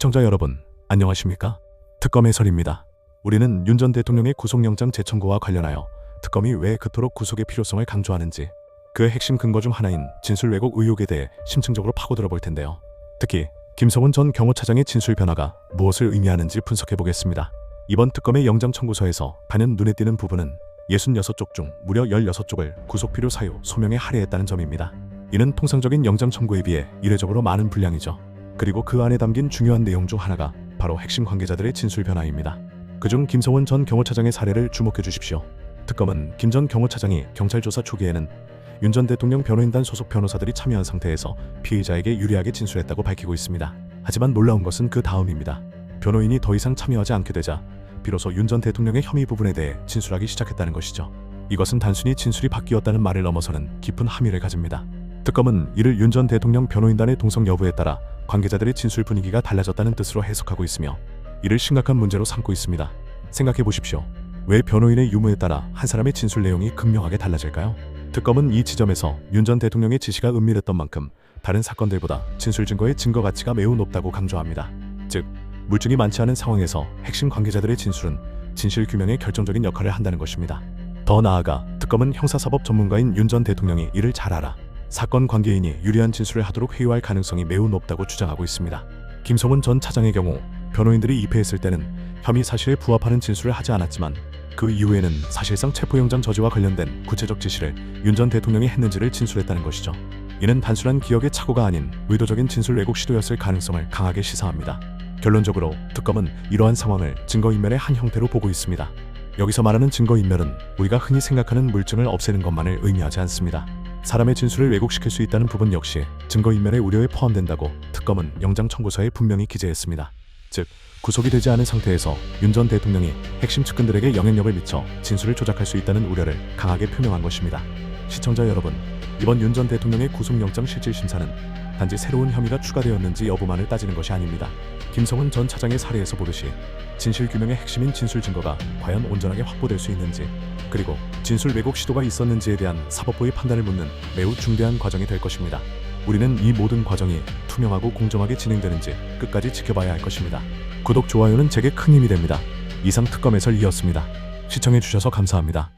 시청자 여러분, 안녕하십니까? 특검 해설입니다. 우리는 윤 전 대통령의 구속영장 재청구와 관련하여 특검이 왜 그토록 구속의 필요성을 강조하는지 그 핵심 근거 중 하나인 진술 왜곡 의혹에 대해 심층적으로 파고들어 볼 텐데요. 특히 김성훈 전 경호차장의 진술 변화가 무엇을 의미하는지 분석해 보겠습니다. 이번 특검의 영장 청구서에서 단연 눈에 띄는 부분은 66쪽 중 무려 16쪽을 구속 필요 사유 소명에 할애했다는 점입니다. 이는 통상적인 영장 청구에 비해 이례적으로 많은 분량이죠. 그리고 그 안에 담긴 중요한 내용 중 하나가 바로 핵심 관계자들의 진술 변화입니다. 그중 김성원 전 경호차장의 사례를 주목해 주십시오. 특검은 김 전 경호차장이 경찰 조사 초기에는 윤 전 대통령 변호인단 소속 변호사들이 참여한 상태에서 피의자에게 유리하게 진술했다고 밝히고 있습니다. 하지만 놀라운 것은 그 다음입니다. 변호인이 더 이상 참여하지 않게 되자 비로소 윤 전 대통령의 혐의 부분에 대해 진술하기 시작했다는 것이죠. 이것은 단순히 진술이 바뀌었다는 말을 넘어서는 깊은 함의를 가집니다. 특검은 이를 윤 전 대통령 변호인단의 동성 여부에 따라 관계자들의 진술 분위기가 달라졌다는 뜻으로 해석하고 있으며 이를 심각한 문제로 삼고 있습니다. 생각해 보십시오. 왜 변호인의 유무에 따라 한 사람의 진술 내용이 극명하게 달라질까요? 특검은 이 지점에서 윤 전 대통령의 지시가 은밀했던 만큼 다른 사건들보다 진술 증거의 증거 가치가 매우 높다고 강조합니다. 즉, 물증이 많지 않은 상황에서 핵심 관계자들의 진술은 진실 규명에 결정적인 역할을 한다는 것입니다. 더 나아가 특검은 형사사법 전문가인 윤 전 대통령이 이를 잘 알아 사건 관계인이 유리한 진술을 하도록 회유할 가능성이 매우 높다고 주장하고 있습니다. 김성훈 전 차장의 경우 변호인들이 입회했을 때는 혐의 사실에 부합하는 진술을 하지 않았지만 그 이후에는 사실상 체포영장 저지와 관련된 구체적 지시를 윤 전 대통령이 했는지를 진술했다는 것이죠. 이는 단순한 기억의 착오가 아닌 의도적인 진술 왜곡 시도였을 가능성을 강하게 시사합니다. 결론적으로 특검은 이러한 상황을 증거인멸의 한 형태로 보고 있습니다. 여기서 말하는 증거인멸은 우리가 흔히 생각하는 물증을 없애는 것만을 의미하지 않습니다. 사람의 진술을 왜곡시킬 수 있다는 부분 역시 증거인멸의 우려에 포함된다고 특검은 영장 청구서에 분명히 기재했습니다. 즉, 구속이 되지 않은 상태에서 윤 전 대통령이 핵심 측근들에게 영향력을 미쳐 진술을 조작할 수 있다는 우려를 강하게 표명한 것입니다. 시청자 여러분, 이번 윤 전 대통령의 구속영장 실질 심사는 단지 새로운 혐의가 추가되었는지 여부만을 따지는 것이 아닙니다. 김성훈 전 차장의 사례에서 보듯이 진실 규명의 핵심인 진술 증거가 과연 온전하게 확보될 수 있는지 그리고 진술 왜곡 시도가 있었는지에 대한 사법부의 판단을 묻는 매우 중대한 과정이 될 것입니다. 우리는 이 모든 과정이 투명하고 공정하게 진행되는지 끝까지 지켜봐야 할 것입니다. 구독, 좋아요는 제게 큰 힘이 됩니다. 이상 특검 해설이었습니다. 시청해주셔서 감사합니다.